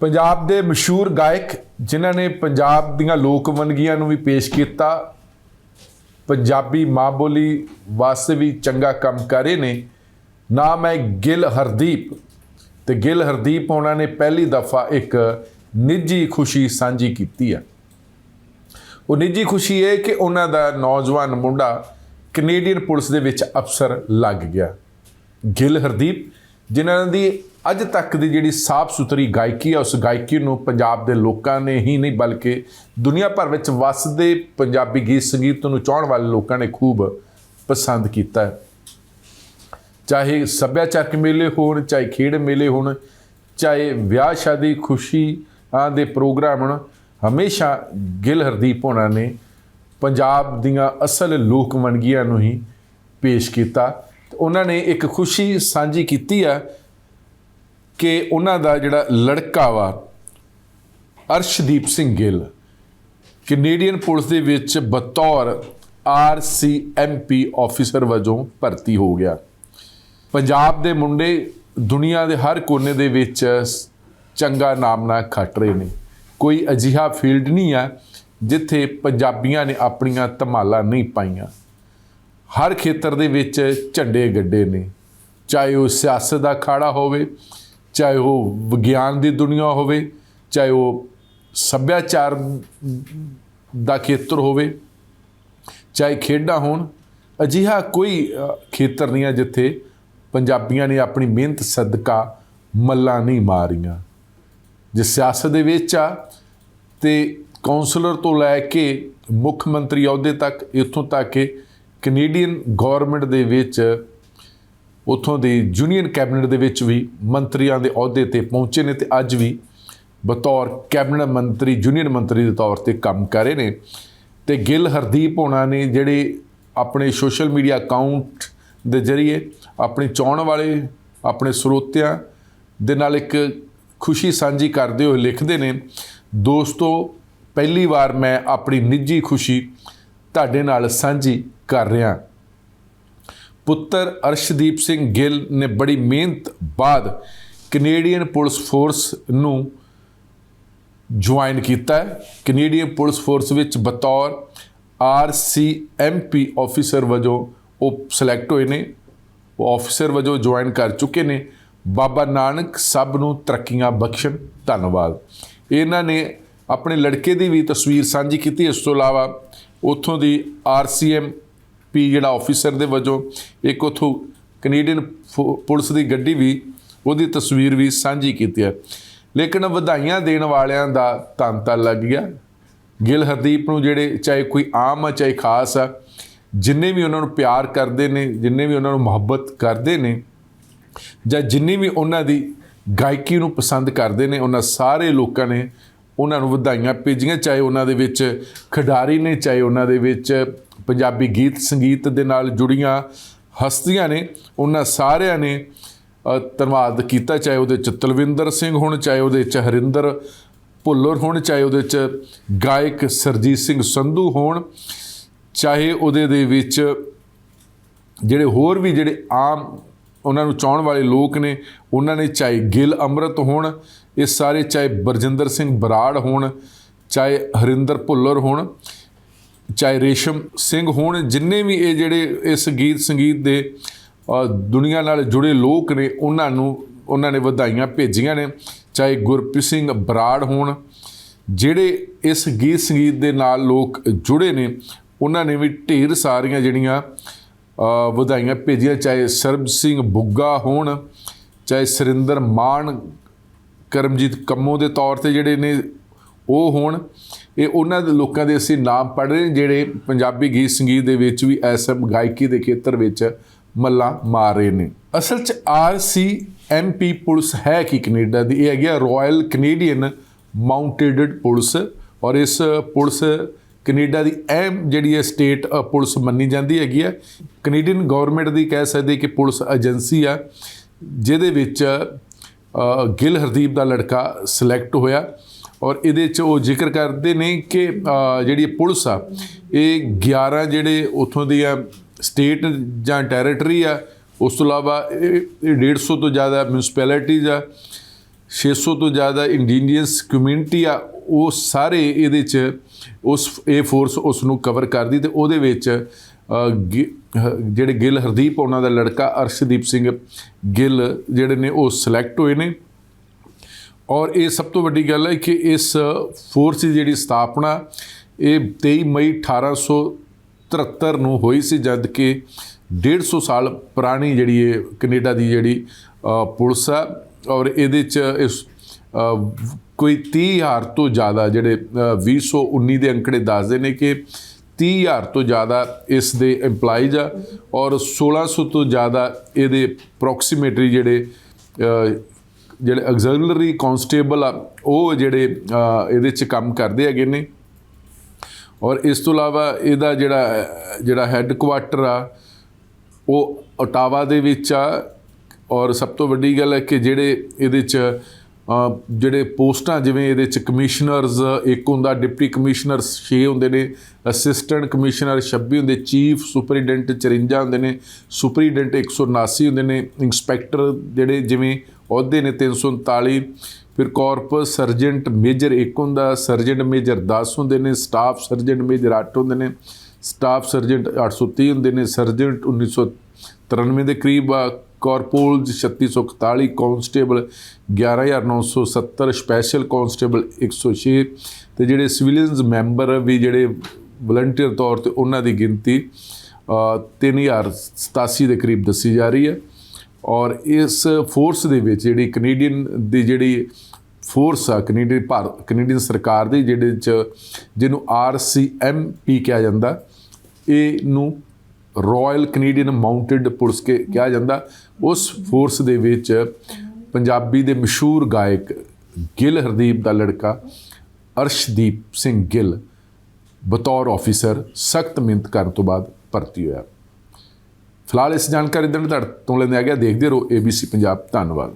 ਪੰਜਾਬ ਦੇ ਮਸ਼ਹੂਰ ਗਾਇਕ, ਜਿਨ੍ਹਾਂ ਨੇ ਪੰਜਾਬ ਦੀਆਂ ਲੋਕ ਵੰਨਗੀਆਂ ਨੂੰ ਵੀ ਪੇਸ਼ ਕੀਤਾ, ਪੰਜਾਬੀ ਮਾਂ ਬੋਲੀ ਵਾਸਤੇ ਵੀ ਚੰਗਾ ਕੰਮ ਕਰ ਰਹੇ ਨੇ। ਨਾਮ ਹੈ ਗਿਲ ਹਰਦੀਪ ਤੇ ਗਿਲ ਹਰਦੀਪ ਉਹਨਾਂ ਨੇ ਪਹਿਲੀ ਦਫਾ ਇੱਕ ਨਿੱਜੀ ਖੁਸ਼ੀ ਸਾਂਝੀ ਕੀਤੀ ਹੈ ਉਹ ਨਿੱਜੀ ਖੁਸ਼ੀ ਇਹ ਕਿ ਉਹਨਾਂ ਦਾ ਨੌਜਵਾਨ ਮੁੰਡਾ ਕੈਨੇਡੀਅਨ ਪੁਲਿਸ ਦੇ ਵਿੱਚ ਅਫਸਰ ਲੱਗ ਗਿਆ। ਗਿਲ ਹਰਦੀਪ, ਜਿਨ੍ਹਾਂ ਦੀ ਅੱਜ ਤੱਕ ਦੀ ਜਿਹੜੀ ਸਾਫ਼ ਸੁਥਰੀ ਗਾਇਕੀ ਆ, ਉਸ ਗਾਇਕੀ ਨੂੰ ਪੰਜਾਬ ਦੇ ਲੋਕਾਂ ਨੇ ਹੀ ਨਹੀਂ, ਬਲਕਿ ਦੁਨੀਆ ਭਰ ਵਿੱਚ ਵਸਦੇ ਪੰਜਾਬੀ ਗੀਤ ਸੰਗੀਤ ਨੂੰ ਚਾਹਣ ਵਾਲੇ ਲੋਕਾਂ ਨੇ ਖੂਬ ਪਸੰਦ ਕੀਤਾ ਹੈ। ਚਾਹੇ ਸੱਭਿਆਚਾਰਕ ਮੇਲੇ ਹੋਣ, ਚਾਹੇ ਖੇਡ ਮੇਲੇ ਹੋਣ, ਚਾਹੇ ਵਿਆਹ, ਸ਼ਾਦੀ, ਖੁਸ਼ੀ ਆਂ ਦੇ ਪ੍ਰੋਗਰਾਮ ਹੋਣ, ਹਮੇਸ਼ਾ ਗਿਲ ਹਰਦੀਪ ਹੋਣਾ ਨੇ ਪੰਜਾਬ ਦੀਆਂ ਅਸਲ ਲੋਕ ਵੰਨਗੀਆਂ ਨੂੰ ਹੀ ਪੇਸ਼ ਕੀਤਾ। ਉਹਨਾਂ ਨੇ ਇੱਕ ਖੁਸ਼ੀ ਸਾਂਝੀ ਕੀਤੀ ਆ ਕਿ ਉਹਨਾਂ ਦਾ ਜਿਹੜਾ ਲੜਕਾ ਵਾ, ਅਰਸ਼ਦੀਪ ਸਿੰਘ ਗਿੱਲ ਕੈਨੇਡੀਅਨ ਪੁਲਿਸ ਦੇ ਵਿੱਚ ਬਤੌਰ ਆਰਸੀਐਮਪੀ ਆਫੀਸਰ ਵਜੋਂ ਭਰਤੀ ਹੋ ਗਿਆ। ਪੰਜਾਬ ਦੇ ਮੁੰਡੇ ਦੁਨੀਆ ਦੇ ਹਰ ਕੋਨੇ ਦੇ ਵਿੱਚ ਚੰਗਾ ਨਾਮ ਨਾਲ ਖੱਟ ਰਹੇ ਨੇ। ਕੋਈ ਅਜਿਹਾ ਫੀਲਡ ਨਹੀਂ ਆ ਜਿੱਥੇ ਪੰਜਾਬੀਆਂ ਨੇ ਆਪਣੀਆਂ ਧਮਾਲਾਂ ਨਹੀਂ ਪਾਈਆਂ। ਹਰ ਖੇਤਰ ਦੇ ਵਿੱਚ ਝੰਡੇ ਗੱਡੇ ਨੇ। ਚਾਹੇ ਉਹ ਸਿਆਸਤ ਦਾ ਅਖਾੜਾ ਹੋਵੇ ਚਾਹੇ ਉਹ ਵਿਗਿਆਨ ਦੀ ਦੁਨੀਆ ਹੋਵੇ, ਚਾਹੇ ਉਹ ਸੱਭਿਆਚਾਰ ਦਾ ਖੇਤਰ ਹੋਵੇ, ਚਾਹੇ ਖੇਡਾਂ ਹੋਣ, ਅਜਿਹਾ ਕੋਈ ਖੇਤਰ ਨਹੀਂ ਹੈ ਜਿੱਥੇ ਪੰਜਾਬੀਆਂ ਨੇ ਆਪਣੀ ਮਿਹਨਤ, ਸਦਕਾ ਮੱਲਾਂ ਨਹੀਂ ਮਾਰੀਆਂ। ਜੇ ਸਿਆਸਤ ਦੇ ਵਿੱਚ ਆ ਤੇ ਕਾਉਂਸਲਰ ਤੋਂ ਲੈ ਕੇ ਮੁੱਖ ਮੰਤਰੀ ਅਹੁਦੇ ਤੱਕ, ਇੱਥੋਂ ਤੱਕ ਕਿ ਕੈਨੇਡੀਅਨ ਗਵਰਨਮੈਂਟ ਦੇ ਵਿੱਚ ਉੱਥੋਂ ਦੇ ਯੂਨੀਅਨ ਕੈਬਨਿਟ ਦੇ ਵਿੱਚ ਵੀ ਮੰਤਰੀਆਂ ਦੇ ਅਹੁਦੇ ਤੇ ਪਹੁੰਚੇ ਨੇ ਤੇ ਅੱਜ ਵੀ ਬਤੌਰ ਕੈਬਨਿਟ ਮੰਤਰੀ, ਯੂਨੀਅਨ ਮੰਤਰੀ ਦੇ ਤੌਰ ਤੇ ਕੰਮ ਕਰ ਰਹੇ ਨੇ। ਤੇ ਗਿੱਲ, ਹਰਦੀਪ ਹੋਣਾ ਨੇ ਜਿਹੜੇ ਆਪਣੇ ਸੋਸ਼ਲ ਮੀਡੀਆ ਅਕਾਊਂਟ ਦੇ ਜ਼ਰੀਏ ਆਪਣੀ ਚਾਹਣ ਵਾਲੇ, ਆਪਣੇ ਸਰੋਤਿਆਂ ਦੇ ਨਾਲ ਇੱਕ ਖੁਸ਼ੀ ਸਾਂਝੀ ਕਰਦੇ ਹੋਏ ਲਿਖਦੇ ਨੇ, ਦੋਸਤੋ, ਪਹਿਲੀ ਵਾਰ ਮੈਂ ਆਪਣੀ ਨਿੱਜੀ ਖੁਸ਼ੀ ਤੁਹਾਡੇ ਨਾਲ ਸਾਂਝੀ ਕਰ ਰਿਹਾ। ਪੁੱਤਰ ਅਰਸ਼ਦੀਪ ਸਿੰਘ ਗਿੱਲ ਨੇ ਬੜੀ ਮਿਹਨਤ ਬਾਅਦ ਕੈਨੇਡੀਅਨ ਪੁਲਿਸ ਫੋਰਸ ਨੂੰ ਜੁਆਇਨ ਕੀਤਾ ਹੈ। ਕੈਨੇਡੀਅਨ ਪੁਲਿਸ ਫੋਰਸ ਵਿੱਚ ਬਤੌਰ ਆਰਸੀਐਮਪੀ ਆਫੀਸਰ ਵਜੋਂ ਉਹ ਸਿਲੈਕਟ ਹੋਏ ਨੇ। ਉਹ ਆਫੀਸਰ ਵਜੋਂ ਜੁਆਇਨ ਕਰ ਚੁੱਕੇ ਨੇ। ਬਾਬਾ ਨਾਨਕ ਸਭ ਨੂੰ ਤਰੱਕੀਆਂ ਬਖਸ਼ਣ। ਧੰਨਵਾਦ। ਇਹਨਾਂ ਨੇ ਆਪਣੇ ਲੜਕੇ ਦੀ ਵੀ ਤਸਵੀਰ ਸਾਂਝੀ ਕੀਤੀ। ਇਸ ਤੋਂ ਇਲਾਵਾ ਉੱਥੋਂ ਦੀ ਆਰਸੀਐਮ ਪੀ ਜਿਹੜਾ ਆਫੀਸਰ ਦੇ ਵਜੋਂ, ਇੱਕ ਉਥੋਂ ਕੈਨੇਡੀਅਨ ਫੋ- ਪੁਲਿਸ ਦੀ ਗੱਡੀ ਵੀ, ਉਹਦੀ ਤਸਵੀਰ ਵੀ ਸਾਂਝੀ ਕੀਤੀ ਹੈ। ਲੇਕਿਨ ਵਧਾਈਆਂ ਦੇਣ ਵਾਲਿਆਂ ਦਾ ਤੰਤਾ ਲੱਗ ਗਿਆ। ਗਿਲ ਹਰਦੀਪ ਨੂੰ ਜਿਹੜੇ ਚਾਹੇ ਕੋਈ ਆਮ ਆ, ਚਾਹੇ ਖਾਸ ਆ, ਜਿੰਨੇ ਵੀ ਉਹਨਾਂ ਨੂੰ ਪਿਆਰ ਕਰਦੇ ਨੇ, ਜਿੰਨੇ ਵੀ ਉਹਨਾਂ ਨੂੰ ਮੁਹੱਬਤ ਕਰਦੇ ਨੇ, ਜਾਂ ਜਿੰਨੀ ਵੀ ਉਹਨਾਂ ਦੀ ਗਾਇਕੀ ਨੂੰ ਪਸੰਦ ਕਰਦੇ ਨੇ, ਉਹਨਾਂ ਸਾਰੇ ਲੋਕਾਂ ਨੇ ਉਹਨਾਂ ਨੂੰ ਵਧਾਈਆਂ ਭੇਜੀਆਂ, ਚਾਹੇ ਉਹਨਾਂ ਦੇ ਵਿੱਚ ਖਿਡਾਰੀ ਨੇ, ਚਾਹੇ ਉਹਨਾਂ ਦੇ ਵਿੱਚ ਪੰਜਾਬੀ ਗੀਤ ਸੰਗੀਤ ਦੇ ਨਾਲ ਜੁੜੀਆਂ ਹਸਤੀਆਂ ਨੇ, ਉਹਨਾਂ ਸਾਰਿਆਂ ਨੇ ਧੰਨਵਾਦ ਕੀਤਾ, ਚਾਹੇ ਉਹਦੇ ਚ ਤਲਵਿੰਦਰ ਸਿੰਘ ਹੋਣ, ਚਾਹੇ ਉਹਦੇ ਚ ਹਰਿੰਦਰ ਭੁੱਲਰ ਹੋਣ, ਚਾਹੇ ਉਹਦੇ ਚ ਗਾਇਕ ਸਰਜੀਤ ਸਿੰਘ ਸੰਧੂ ਹੋਣ, ਚਾਹੇ ਉਹਦੇ ਦੇ ਵਿੱਚ ਜਿਹੜੇ ਹੋਰ ਵੀ ਜਿਹੜੇ ਆਮ ਉਹਨਾਂ ਨੂੰ ਚਾਹਣ ਵਾਲੇ ਲੋਕ ਨੇ, ਉਹਨਾਂ ਨੇ ਚਾਹੇ ਗਿਲ ਅੰਮ੍ਰਿਤ ਹੋਣ, ਇਹ ਸਾਰੇ ਚਾਹੇ ਬਰਜਿੰਦਰ ਸਿੰਘ ਬਰਾੜ ਹੋਣ, ਚਾਹੇ ਹਰਿੰਦਰ ਭੁੱਲਰ ਹੋਣ ਚਾਹੇ ਰੇਸ਼ਮ ਸਿੰਘ ਹੋਣ, ਜਿੰਨੇ ਵੀ ਇਹ ਜਿਹੜੇ ਇਸ ਗੀਤ ਸੰਗੀਤ ਦੇ ਦੁਨੀਆ ਨਾਲ ਜੁੜੇ ਲੋਕ ਨੇ, ਉਹਨਾਂ ਨੂੰ, ਉਹਨਾਂ ਨੇ ਵਧਾਈਆਂ ਭੇਜੀਆਂ ਨੇ। ਚਾਹੇ ਗੁਰਪ੍ਰੀਤ ਸਿੰਘ ਬਰਾੜ ਹੋਣ, ਜਿਹੜੇ ਇਸ ਗੀਤ ਸੰਗੀਤ ਦੇ ਨਾਲ ਲੋਕ ਜੁੜੇ ਨੇ, ਉਹਨਾਂ ਨੇ ਵੀ ਢੇਰ ਸਾਰੀਆਂ ਜਿਹੜੀਆਂ ਵਧਾਈਆਂ ਭੇਜੀਆਂ। ਚਾਹੇ ਸਰਬ ਸਿੰਘ ਬੁੱਗਾ ਹੋਣ, ਚਾਹੇ ਸਰਿੰਦਰ ਮਾਨ, ਕਰਮਜੀਤ ਕੰਮੋ ਦੇ ਤੌਰ ਤੇ ਜਿਹੜੇ ਨੇ, ਉਹ ਹੋਣ। ਇਹ ਉਹਨਾਂ ਦੇ ਲੋਕਾਂ ਦੇ ਅਸੀਂ ਨਾਮ ਪੜ੍ਹ ਰਹੇ ਜਿਹੜੇ ਪੰਜਾਬੀ ਗੀਤ ਸੰਗੀਤ ਦੇ ਵਿੱਚ ਵੀ ਐਸਐਮ ਗਾਇਕੀ ਦੇ ਖੇਤਰ ਵਿੱਚ ਮੱਲਾ ਮਾਰ ਰਹੇ ਨੇ। ਅਸਲ 'ਚ ਆਰਸੀਐਮਪੀ ਪੁਲਿਸ ਹੈ ਕਿ ਕੈਨੇਡਾ ਦੀ ਇਹ ਹੈਗੀ ਆ ਰਾਇਲ ਕੈਨੇਡੀਅਨ ਮਾਊਂਟੇਡ ਪੁਲਿਸ ਔਰ ਇਸ ਪੁਲਿਸ ਕੈਨੇਡਾ ਦੀ ਅਹਿਮ ਜਿਹੜੀ ਹੈ ਸਟੇਟ ਪੁਲਿਸ ਮੰਨੀ ਜਾਂਦੀ ਹੈਗੀ ਹੈ ਕੈਨੇਡੀਅਨ ਗਵਰਨਮੈਂਟ ਦੀ ਕਹਿ ਸਕਦੇ ਕਿ ਪੁਲਿਸ ਏਜੰਸੀ ਆ ਜਿਹਦੇ ਵਿੱਚ ਅ, ਗਿਲ ਹਰਦੀਪ ਦਾ ਲੜਕਾ ਸਿਲੈਕਟ ਹੋਇਆ। ਔਰ ਇਹਦੇ ਚ ਉਹ ਜ਼ਿਕਰ ਕਰਦੇ ਨੇ ਕਿ ਜਿਹੜੀ ਪੁਲਿਸ ਆ ਇਹ 11 ਜਿਹੜੇ ਉਥੋਂ ਦੀਆਂ ਸਟੇਟ ਜਾਂ ਟੈਰੀਟਰੀ ਆ ਉਸ ਤੋਂ ਇਲਾਵਾ ਇਹ ਇਹ 150 ਤੋਂ ਜ਼ਿਆਦਾ ਮਿਊਨਿਸਪੈਲਿਟੀਜ਼ ਆ 600 ਤੋਂ ਜ਼ਿਆਦਾ ਇੰਡੀਜੀਨਸ ਕਮਿਊਨਿਟੀ ਆ ਉਹ ਸਾਰੇ ਇਹਦੇ ਚ ਉਸ ਇਹ ਫੋਰਸ ਉਸ ਨੂੰ ਕਵਰ ਕਰਦੀ ਤੇ ਉਹਦੇ ਵਿੱਚ ਅ, ਜਿਹੜੇ ਗਿੱਲ ਹਰਦੀਪ ਉਹਨਾਂ ਦਾ ਲੜਕਾ ਅਰਸ਼ਦੀਪ ਸਿੰਘ ਗਿੱਲ ਜਿਹੜੇ ਨੇ ਉਹ ਸਿਲੈਕਟ ਹੋਏ ਨੇ। ਔਰ ਇਹ ਸਭ ਤੋਂ ਵੱਡੀ ਗੱਲ ਹੈ ਕਿ ਇਸ ਫੋਰਸ ਦੀ ਜਿਹੜੀ ਸਥਾਪਨਾ ਇਹ 23 ਮਈ 1873 ਨੂੰ ਹੋਈ ਸੀ ਜਦ ਕਿ 150 ਸਾਲ ਪੁਰਾਣੀ ਜਿਹੜੀ ਇਹ ਕੈਨੇਡਾ ਦੀ ਜਿਹੜੀ ਪੁਲਿਸ ਆ ਔਰ ਇਹਦੇ ਚ ਇਸ ਅ, ਕੋਈ 30000 ਤੋਂ ਜ਼ਿਆਦਾ ਜਿਹੜੇ ਅ, 2019 ਦੇ ਅੰਕੜੇ ਦੱਸਦੇ ਨੇ ਕਿ 30000 ਤੋਂ ਜ਼ਿਆਦਾ ਇਸ ਦੇ EMPLOYEES ਆ ਔਰ 1600 ਤੋਂ ਜ਼ਿਆਦਾ ਇਹਦੇ ਅਪਰੋਕਸੀਮੇਟਰੀ ਜਿਹੜੇ ਜਿਹੜੇ ਆਗਜ਼ੀਲਰੀ ਕਨਸਟੇਬਲ ਆ, ਉਹ ਜਿਹੜੇ ਇਹਦੇ ਚ ਕੰਮ ਕਰਦੇ ਹੈਗੇ ਨੇ। ਔਰ ਇਸ ਤੋਂ ਇਲਾਵਾ ਇਹਦਾ ਜਿਹੜਾ ਜਿਹੜਾ ਹੈੱਡਕੁਆਟਰ ਆ, ਉਹ ਓਟਾਵਾ ਦੇ ਵਿੱਚ ਆ। ਔਰ ਸਭ ਤੋਂ ਵੱਡੀ ਗੱਲ ਹੈ ਕਿ ਜਿਹੜੇ ਇਹਦੇ ਚ ਜਿਹੜੇ ਪੋਸਟਾਂ ਜਿਵੇਂ ਇਹਦੇ ਚ ਕਮਿਸ਼ਨਰਸ ਇੱਕ ਹੁੰਦਾ ਡਿਪਟੀ ਕਮਿਸ਼ਨਰ 6 ਹੁੰਦੇ ਨੇ। ਅਸਿਸਟੈਂਟ ਕਮਿਸ਼ਨਰ 26 ਹੁੰਦੇ ਚੀਫ ਸੁਪਰੀਡੈਂਟ 54 ਹੁੰਦੇ ਨੇ। ਸੁਪਰੀਡੈਂਟ 179 ਹੁੰਦੇ ਨੇ। ਇੰਸਪੈਕਟਰ ਜਿਹੜੇ ਜਿਵੇਂ ਅਹੁਦੇ ਨੇ 339 ਫਿਰ ਕਾਰਪਸ ਸਰਜੈਂਟ ਮੇਜਰ ਇੱਕ ਹੁੰਦਾ ਸਰਜੈਂਟ ਮੇਜਰ 10 ਹੁੰਦੇ ਨੇ ਸਟਾਫ ਸਰਜੈਂਟ ਮੇਜਰ 8 ਹੁੰਦੇ ਨੇ ਸਟਾਫ ਸਰਜੈਂਟ 830 ਹੁੰਦੇ ਨੇ ਸਰਜੈਂਟ 1993 ਦੇ ਕਰੀਬ ਆ ਕਾਰਪੋਲਸ 3641 ਕਾਂਸਟੇਬਲ 11970 ਸਪੈਸ਼ਲ ਕਾਂਸਟੇਬਲ 106 ਤੇ ਜਿਹੜੇ ਸਿਵਿਲੀਅਨਸ ਮੈਂਬਰ ਵੀ ਜਿਹੜੇ ਵਲੰਟੀਅਰ ਤੌਰ ਤੇ ਉਹਨਾਂ ਦੀ ਗਿਣਤੀ ਅ, 3087 ਦੇ ਕਰੀਬ ਦੱਸੀ ਜਾ ਰਹੀ ਹੈ। ਔਰ ਇਸ ਫੋਰਸ ਦੇ ਵਿੱਚ ਜਿਹੜੀ ਕੈਨੇਡੀਅਨ ਦੀ ਜਿਹੜੀ ਫੋਰਸ ਆ ਕੈਨੇਡੀਅਨ ਭਾਰਤ ਕੈਨੇਡੀਅਨ ਸਰਕਾਰ ਦੀ ਜਿਹੜੇ ਚ, ਜਿਹਨੂੰ ਆਰਸੀਐਮਪੀ ਕਿਹਾ ਜਾਂਦਾ ਇਹ ਨੂੰ ਰਾਇਲ ਕੈਨੇਡੀਅਨ ਮਾਊਂਟਡ ਪੁਲਿਸ ਕੇ, ਕਿਹਾ ਜਾਂਦਾ। ਉਸ ਫੋਰਸ ਦੇ ਵਿੱਚ ਪੰਜਾਬੀ ਦੇ ਮਸ਼ਹੂਰ ਗਾਇਕ ਗਿੱਲ ਹਰਦੀਪ ਦਾ ਲੜਕਾ ਅਰਸ਼ਦੀਪ ਸਿੰਘ ਗਿੱਲ ਬਤੌਰ ਆਫੀਸਰ ਸਖਤ ਮਿਹਨਤ ਕਰਨ ਤੋਂ ਬਾਅਦ ਭਰਤੀ ਹੋਇਆ। ਫਿਲਹਾਲ ਇਸ ਜਾਣਕਾਰੀ ਦੇਣ ਤੁਹਾਡੇ ਤੋਂ ਲੈਂਦੇ ਆ ਗਿਆ ਦੇਖਦੇ ਰਹੋ ABC ਪੰਜਾਬ ਧੰਨਵਾਦ।